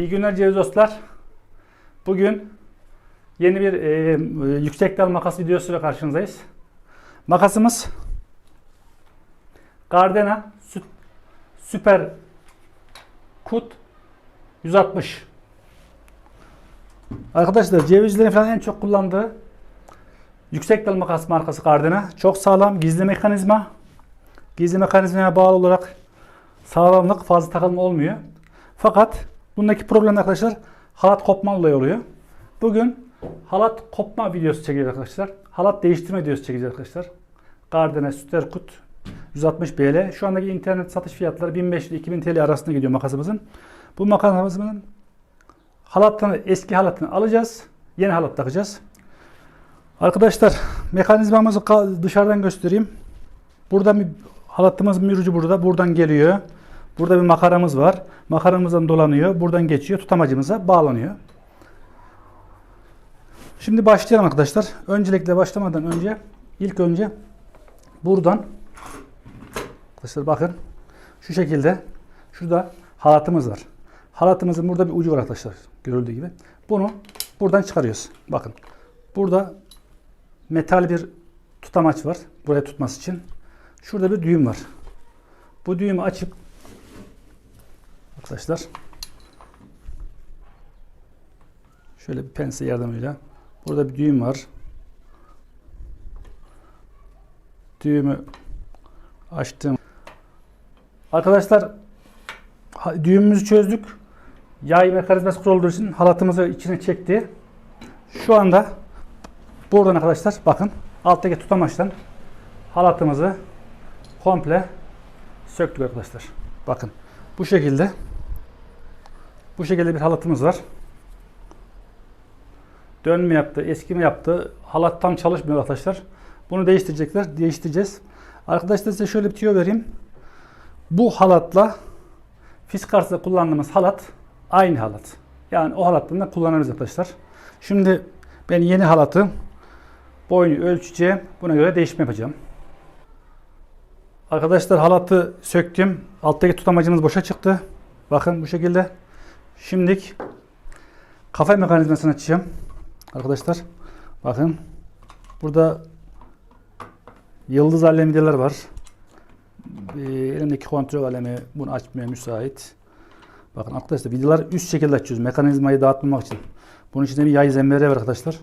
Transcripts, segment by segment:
İyi günler ceviz dostlar. Bugün yeni bir e, e, yüksek dal makas videosuyla karşınızdayız. Makasımız Gardena Sü- Süper Kut 160. Arkadaşlar cevizlerin falan en çok kullandığı yüksek dal makas markası Gardena. Çok sağlam gizli mekanizma. Gizli mekanizmaya bağlı olarak sağlamlık fazla takılma olmuyor. Fakat bundaki problem arkadaşlar halat kopma olayı oluyor. Bugün halat kopma videosu çekeceğiz arkadaşlar. Halat değiştirme videosu çekeceğiz arkadaşlar. Gardena Süterkut 160 BL. Şu andaki internet satış fiyatları 1500 ile 2000 TL arasında gidiyor makasımızın. Bu makasımızın halatını eski halatını alacağız. Yeni halat takacağız. Arkadaşlar mekanizmamızı ka- dışarıdan göstereyim. Burada halatımız ucu burada. Buradan geliyor. Burada bir makaramız var. Makaramızdan dolanıyor. Buradan geçiyor. Tutamacımıza bağlanıyor. Şimdi başlayalım arkadaşlar. Öncelikle başlamadan önce ilk önce buradan arkadaşlar bakın şu şekilde şurada halatımız var. Halatımızın burada bir ucu var arkadaşlar. Görüldüğü gibi. Bunu buradan çıkarıyoruz. Bakın. Burada metal bir tutamaç var. Buraya tutması için. Şurada bir düğüm var. Bu düğümü açıp arkadaşlar şöyle bir pense yardımıyla burada bir düğüm var. Düğümü açtım. Arkadaşlar düğümümüzü çözdük. Yay mekanizması kurulduğu için halatımızı içine çekti. Şu anda buradan arkadaşlar bakın alttaki tutamaçtan halatımızı komple söktük arkadaşlar. Bakın bu şekilde bu şekilde bir halatımız var. Dönme yaptı, eskime yaptı. Halat tam çalışmıyor arkadaşlar. Bunu değiştirecekler. Değiştireceğiz. Arkadaşlar size şöyle bir tüyo vereyim. Bu halatla Fiskars'ta kullandığımız halat aynı halat. Yani o halattan da kullanırız arkadaşlar. Şimdi ben yeni halatı boyunu ölçeceğim. Buna göre değişme yapacağım. Arkadaşlar halatı söktüm. Alttaki tutamacımız boşa çıktı. Bakın bu şekilde. Şimdilik kafa mekanizmasını açacağım. Arkadaşlar bakın. Burada yıldız alemideler var. Ee, elimdeki kontrol alemi bunu açmaya müsait. Bakın arkadaşlar vidaları üst şekilde açıyoruz. Mekanizmayı dağıtmamak için. Bunun içinde bir yay zemberi var arkadaşlar.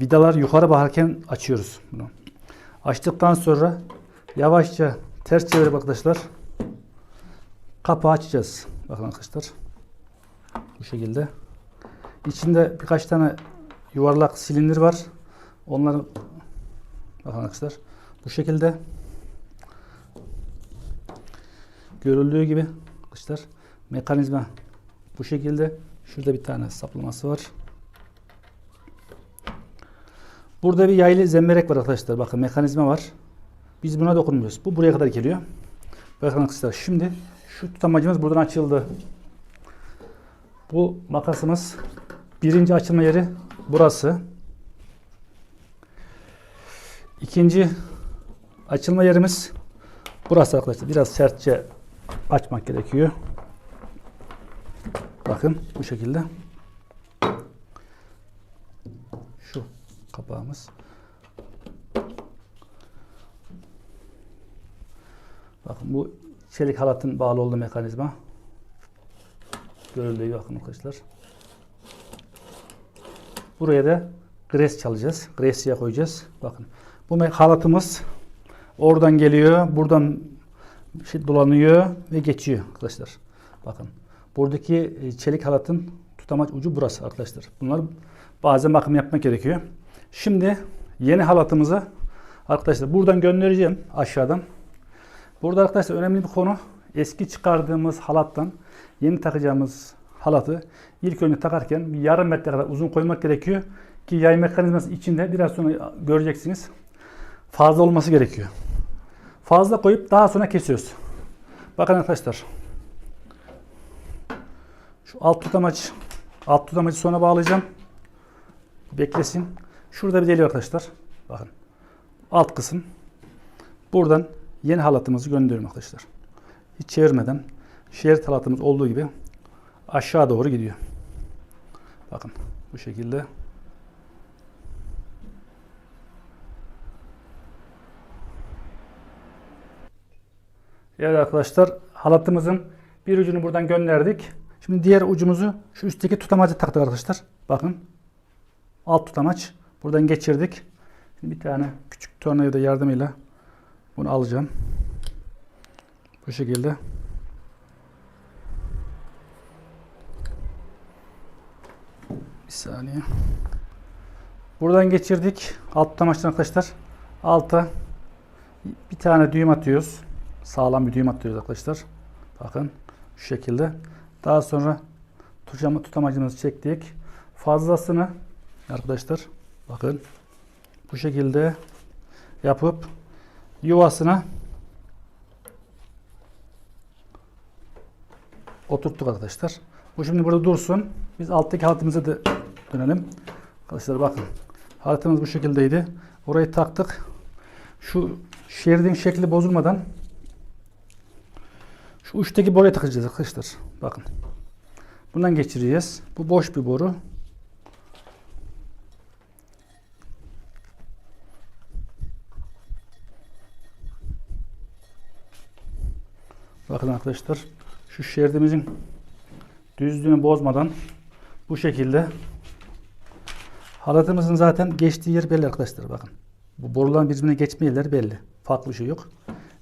Vidalar yukarı bakarken açıyoruz bunu. Açtıktan sonra yavaşça ters çevirip arkadaşlar kapağı açacağız. Bakın arkadaşlar. Bu şekilde. İçinde birkaç tane yuvarlak silindir var. Onları bakın arkadaşlar. Bu şekilde görüldüğü gibi arkadaşlar mekanizma bu şekilde. Şurada bir tane saplaması var. Burada bir yaylı zemberek var arkadaşlar. Bakın mekanizma var. Biz buna dokunmuyoruz. Bu buraya kadar geliyor. Bakın arkadaşlar şimdi şu tutamacımız buradan açıldı. Bu makasımız birinci açılma yeri burası. İkinci açılma yerimiz burası arkadaşlar. Biraz sertçe açmak gerekiyor. Bakın bu şekilde. Şu kapağımız. Bakın bu çelik halatın bağlı olduğu mekanizma. Görüldüğü gibi arkadaşlar. Buraya da gres çalacağız. Gresiye koyacağız. Bakın. Bu halatımız oradan geliyor. Buradan şey dolanıyor ve geçiyor arkadaşlar. Bakın. Buradaki e, çelik halatın tutamaç ucu burası arkadaşlar. Bunlar bazen bakım yapmak gerekiyor. Şimdi yeni halatımızı arkadaşlar buradan göndereceğim aşağıdan. Burada arkadaşlar önemli bir konu. Eski çıkardığımız halattan yeni takacağımız halatı ilk önce takarken yarım metre kadar uzun koymak gerekiyor. Ki yay mekanizması içinde biraz sonra göreceksiniz. Fazla olması gerekiyor. Fazla koyup daha sonra kesiyoruz. Bakın arkadaşlar. Şu alt tutamaç, alt tutamacı sonra bağlayacağım. Beklesin. Şurada bir deli arkadaşlar. Bakın. Alt kısım. Buradan yeni halatımızı gönderiyorum arkadaşlar. Hiç çevirmeden şerit halatımız olduğu gibi aşağı doğru gidiyor. Bakın bu şekilde. Evet arkadaşlar halatımızın bir ucunu buradan gönderdik. Şimdi diğer ucumuzu şu üstteki tutamacı taktık arkadaşlar. Bakın. Alt tutamaç. Buradan geçirdik. Şimdi bir tane küçük tornavida yardımıyla bunu alacağım. Bu şekilde. Bir saniye. Buradan geçirdik. Alt tutamaçtan arkadaşlar. Alta bir tane düğüm atıyoruz. Sağlam bir düğüm atıyoruz arkadaşlar. Bakın şu şekilde. Daha sonra tutama, tutamacımızı çektik. Fazlasını arkadaşlar bakın bu şekilde yapıp yuvasına oturttuk arkadaşlar. Bu şimdi burada dursun. Biz alttaki halatımıza da dönelim. Arkadaşlar bakın. Halatımız bu şekildeydi. Orayı taktık. Şu şeridin şekli bozulmadan şu uçtaki boruya takacağız arkadaşlar. Bakın. Bundan geçireceğiz. Bu boş bir boru. Bakın arkadaşlar. Şu şeridimizin düzlüğünü bozmadan bu şekilde halatımızın zaten geçtiği yer belli arkadaşlar bakın. Bu boruların birbirine geçme belli. Farklı şey yok.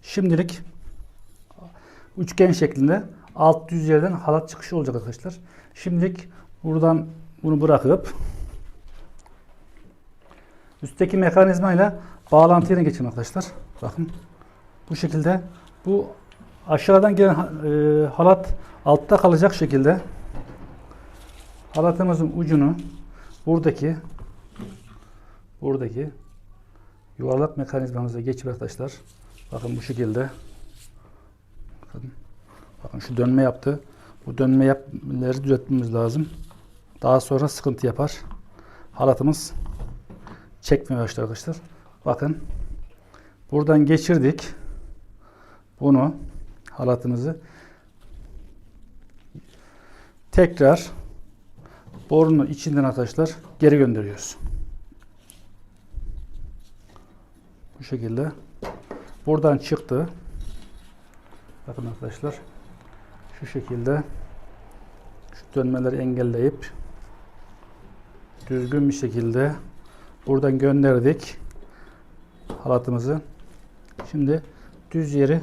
Şimdilik üçgen şeklinde alt düz yerden halat çıkışı olacak arkadaşlar. Şimdilik buradan bunu bırakıp üstteki mekanizmayla bağlantıyla geçin arkadaşlar. Bakın bu şekilde bu aşağıdan gelen e, halat altta kalacak şekilde halatımızın ucunu buradaki buradaki yuvarlak mekanizmamıza geçip arkadaşlar bakın bu şekilde bakın, bakın şu dönme yaptı. Bu dönme yapları düzeltmemiz lazım. Daha sonra sıkıntı yapar. Halatımız çekmeye başlar arkadaşlar. Bakın buradan geçirdik. Bunu halatımızı tekrar borunun içinden arkadaşlar geri gönderiyoruz. Bu şekilde buradan çıktı. Bakın arkadaşlar şu şekilde şu dönmeleri engelleyip düzgün bir şekilde buradan gönderdik halatımızı. Şimdi düz yeri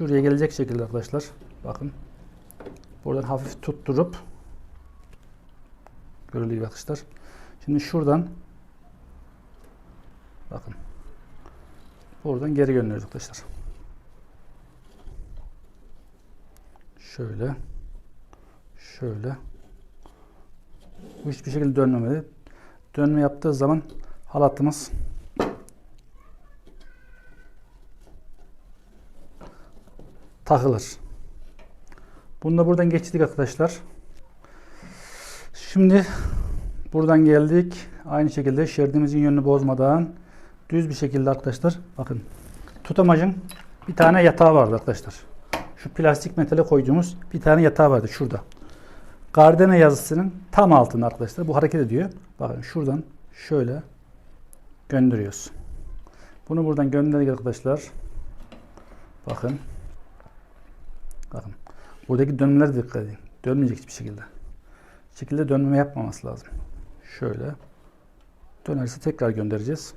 şuraya gelecek şekilde arkadaşlar. Bakın. Buradan hafif tutturup gibi arkadaşlar. Şimdi şuradan bakın. Buradan geri gönderiyoruz arkadaşlar. Şöyle. Şöyle. Bu hiçbir şekilde dönmemeli. Dönme yaptığı zaman halatımız takılır. Bunu da buradan geçtik arkadaşlar. Şimdi buradan geldik. Aynı şekilde şeridimizin yönünü bozmadan düz bir şekilde arkadaşlar bakın tutamacın bir tane yatağı vardı arkadaşlar. Şu plastik metale koyduğumuz bir tane yatağı vardı şurada. Gardena yazısının tam altında arkadaşlar. Bu hareket ediyor. Bakın şuradan şöyle gönderiyoruz. Bunu buradan gönderdik arkadaşlar. Bakın. Bakın. Buradaki dönmelere dikkat edin. Dönmeyecek hiçbir şekilde. şekilde dönmeme yapmaması lazım. Şöyle. Dönerse tekrar göndereceğiz.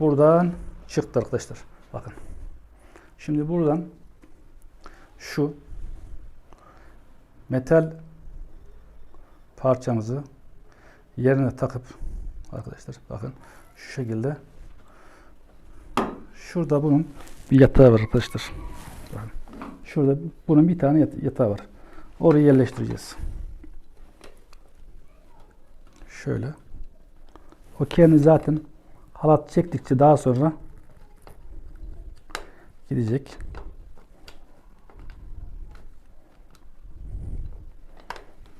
Buradan çıktı arkadaşlar. Bakın. Şimdi buradan şu metal parçamızı yerine takıp arkadaşlar bakın şu şekilde şurada bunun bir yatağı var arkadaşlar. Şurada bunun bir tane yat- yatağı var. Orayı yerleştireceğiz. Şöyle. O kendi zaten halat çektikçe daha sonra gidecek.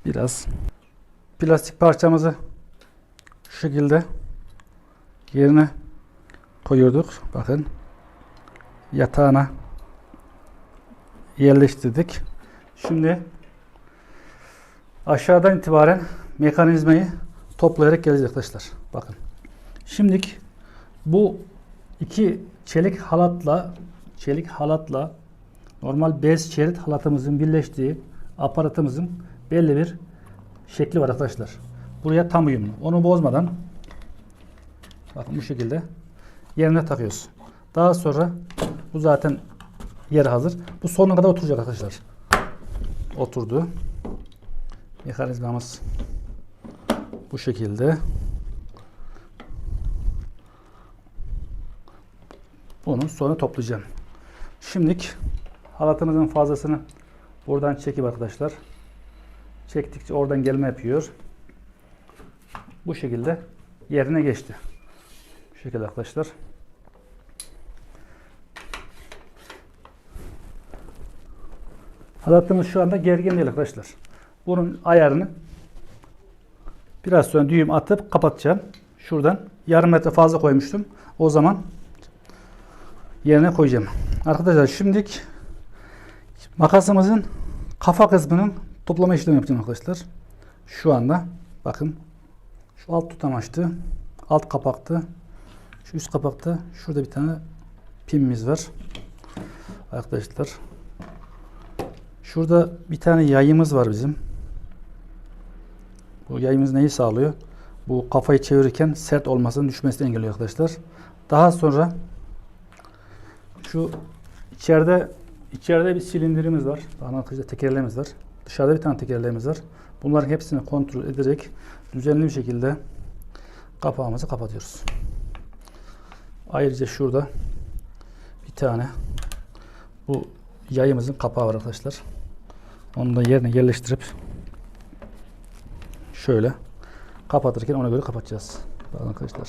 Biraz plastik parçamızı şu şekilde yerine koyuyorduk. Bakın yatağına yerleştirdik. Şimdi aşağıdan itibaren mekanizmayı toplayarak geleceğiz arkadaşlar. Bakın. Şimdilik bu iki çelik halatla çelik halatla normal bez şerit halatımızın birleştiği aparatımızın belli bir şekli var arkadaşlar. Buraya tam uyumlu. Onu bozmadan bakın bu şekilde yerine takıyoruz. Daha sonra bu zaten yer hazır. Bu sonuna kadar oturacak arkadaşlar. Oturdu. Mekanizmamız bu şekilde. Bunu sonra toplayacağım. Şimdilik halatımızın fazlasını buradan çekip arkadaşlar. Çektikçe oradan gelme yapıyor. Bu şekilde yerine geçti. Bu şekilde arkadaşlar. Halatımız şu anda gergin değil arkadaşlar. Bunun ayarını biraz sonra düğüm atıp kapatacağım. Şuradan yarım metre fazla koymuştum. O zaman yerine koyacağım. Arkadaşlar şimdilik makasımızın kafa kısmının toplama işlemi yapacağım arkadaşlar. Şu anda bakın şu alt tutamaçtı. Alt kapaktı. Şu üst kapakta şurada bir tane pimimiz var. Arkadaşlar Şurada bir tane yayımız var bizim. Bu yayımız neyi sağlıyor? Bu kafayı çevirirken sert olmasını düşmesini engelliyor arkadaşlar. Daha sonra şu içeride içeride bir silindirimiz var. Daha arkadaşlar tekerleğimiz var. Dışarıda bir tane tekerleğimiz var. Bunların hepsini kontrol ederek düzenli bir şekilde kapağımızı kapatıyoruz. Ayrıca şurada bir tane bu yayımızın kapağı var arkadaşlar. Onu da yerine yerleştirip şöyle kapatırken ona göre kapatacağız. Arkadaşlar.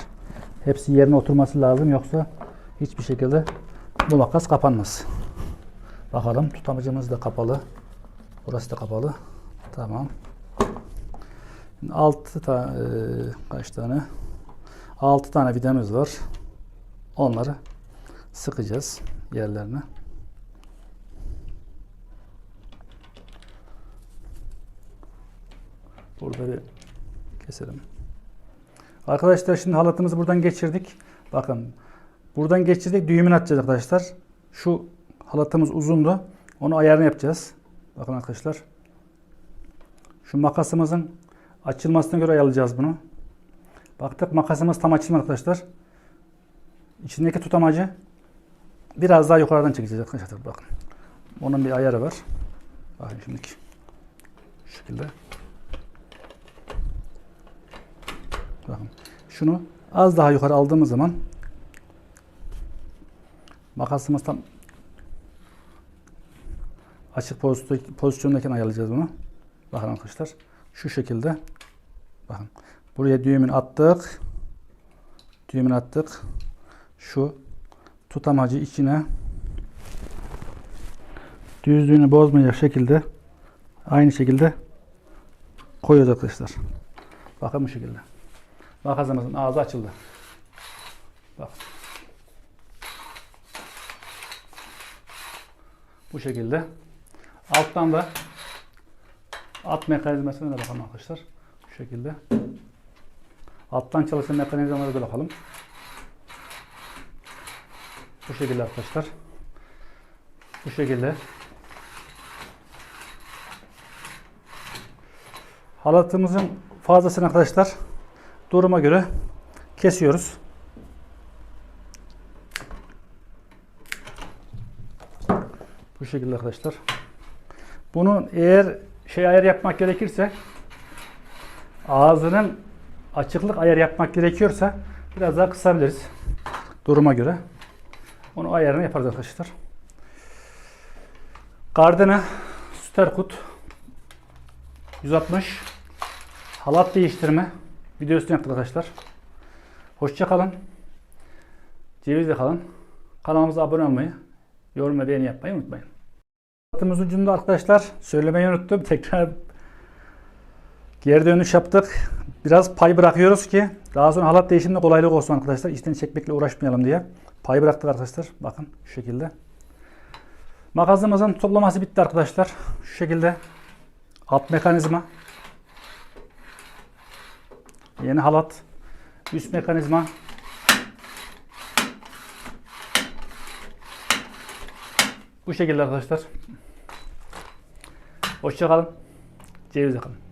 Hepsi yerine oturması lazım yoksa hiçbir şekilde bu makas kapanmaz. Bakalım tutamacımız da kapalı. Burası da kapalı. Tamam. 6 tane kaç tane? 6 tane vidamız var. Onları sıkacağız yerlerine. Burada bir keselim. Arkadaşlar şimdi halatımızı buradan geçirdik. Bakın buradan geçirdik düğümünü atacağız arkadaşlar. Şu halatımız uzundu. Onu ayarını yapacağız. Bakın arkadaşlar. Şu makasımızın açılmasına göre ayarlayacağız bunu. Baktık makasımız tam açılmadı arkadaşlar. İçindeki tutamacı biraz daha yukarıdan çekeceğiz arkadaşlar. Bakın. Onun bir ayarı var. Bakın şimdiki. Şu şekilde. Bakın. Şunu az daha yukarı aldığımız zaman makasımız tam açık pozisyondayken ayarlayacağız bunu. Bakın arkadaşlar. Şu şekilde. Bakın. Buraya düğümünü attık. Düğümünü attık. Şu tutamacı içine düzlüğünü bozmayacak şekilde aynı şekilde koyuyoruz arkadaşlar. Bakın bu şekilde. Makasımızın ağzı açıldı. Bak. Bu şekilde. Alttan da alt mekanizmasına da bakalım arkadaşlar. Şu şekilde. Alttan çalışan mekanizmalara da bakalım. Bu şekilde arkadaşlar. Bu şekilde. Halatımızın fazlasını arkadaşlar duruma göre kesiyoruz. Bu şekilde arkadaşlar. Bunun eğer şey ayar yapmak gerekirse ağzının açıklık ayar yapmak gerekiyorsa biraz daha kısabiliriz. Duruma göre. Onu ayarını yaparız arkadaşlar. Gardena Sterkut 160 halat değiştirme videosunu yaptık arkadaşlar. Hoşça kalın. Cevizle kalın. Kanalımıza abone olmayı, yorum ve beğeni yapmayı unutmayın. Halatımız ucunda arkadaşlar söylemeyi unuttum. Tekrar geri dönüş yaptık. Biraz pay bırakıyoruz ki daha sonra halat değişiminde kolaylık olsun arkadaşlar. İçten çekmekle uğraşmayalım diye. Pay bıraktık arkadaşlar. Bakın şu şekilde. Makasımızın toplaması bitti arkadaşlar. Şu şekilde alt mekanizma Yeni halat. Üst mekanizma. Bu şekilde arkadaşlar. Hoşçakalın. Cevizle kalın.